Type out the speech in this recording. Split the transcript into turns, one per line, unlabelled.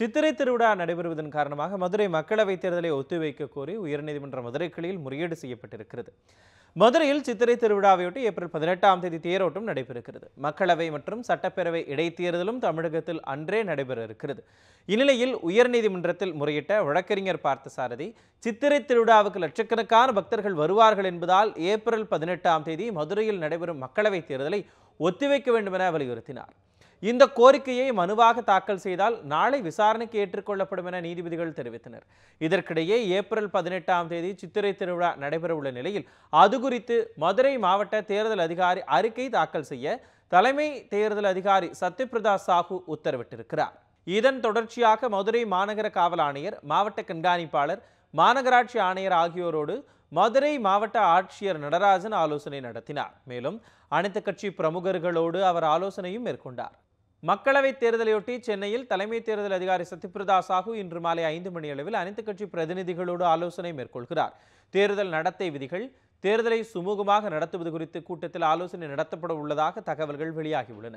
சித்திரை திருவிழா நடைபெறுவதன் காரணமாக மதுரை மக்களவைத் தேர்தலை ஒத்திவைக்க கோரி உயர்நீதிமன்ற மதுரை கிளையில் முறையீடு செய்யப்பட்டிருக்கிறது. மதுரையில் சித்திரை திருவிழாவையொட்டி ஏப்ரல் பதினெட்டாம் தேதி தேரோட்டம் நடைபெறுகிறது. மக்களவை மற்றும் சட்டப்பேரவை இடைத்தேர்தலும் தமிழகத்தில் அன்றே நடைபெற இருக்கிறது இந்நிலையில் உயர்நீதிமன்றத்தில் முறையிட்ட வழக்கறிஞர் பார்த்தசாரதி சித்திரை திருவிழாவுக்கு லட்சக்கணக்கான பக்தர்கள் வருவார்கள் என்பதால் ஏப்ரல் பதினெட்டாம் தேதி மதுரையில் நடைபெறும் மக்களவைத் தேர்தலை ஒத்திவைக்க வேண்டும் என வலியுறுத்தினார். இந்த கோரிக்கையை மனுவாக தாக்கல் செய்தால் நாளை விசாரணைக்கு ஏற்றுக்கொள்ளப்படும் என நீதிபதிகள் தெரிவித்தனர். இதற்கிடையே ஏப்ரல் பதினெட்டாம் தேதி சித்திரை திருவிழா நடைபெறவுள்ள நிலையில் அது குறித்து மதுரை மாவட்ட தேர்தல் அதிகாரி அறிக்கை தாக்கல் செய்ய தலைமை தேர்தல் அதிகாரி சத்யபிரதா சாஹூ உத்தரவிட்டிருக்கிறார். இதன் தொடர்ச்சியாக மதுரை மாநகர காவல் ஆணையர் மாவட்ட கண்காணிப்பாளர் மாநகராட்சி ஆணையர் ஆகியோரோடு மதுரை மாவட்ட ஆட்சியர் நடராஜன் ஆலோசனை நடத்தினார். மேலும் அனைத்து கட்சி பிரமுகர்களோடு அவர் ஆலோசனையும் மேற்கொண்டார். மக்களவைத் தேர்தலையொட்டி சென்னையில் தலைமை தேர்தல் அதிகாரி சத்யபிரதா சாஹூ இன்று மாலை ஐந்து மணி அளவில் அனைத்து கட்சி பிரதிநிதிகளோடு ஆலோசனை மேற்கொள்கிறார். தேர்தல் நடத்தை விதிகள் தேர்தலை சுமூகமாக நடத்துவது குறித்து கூட்டத்தில் ஆலோசனை நடத்தப்பட உள்ளதாக தகவல்கள் வெளியாகியுள்ளன.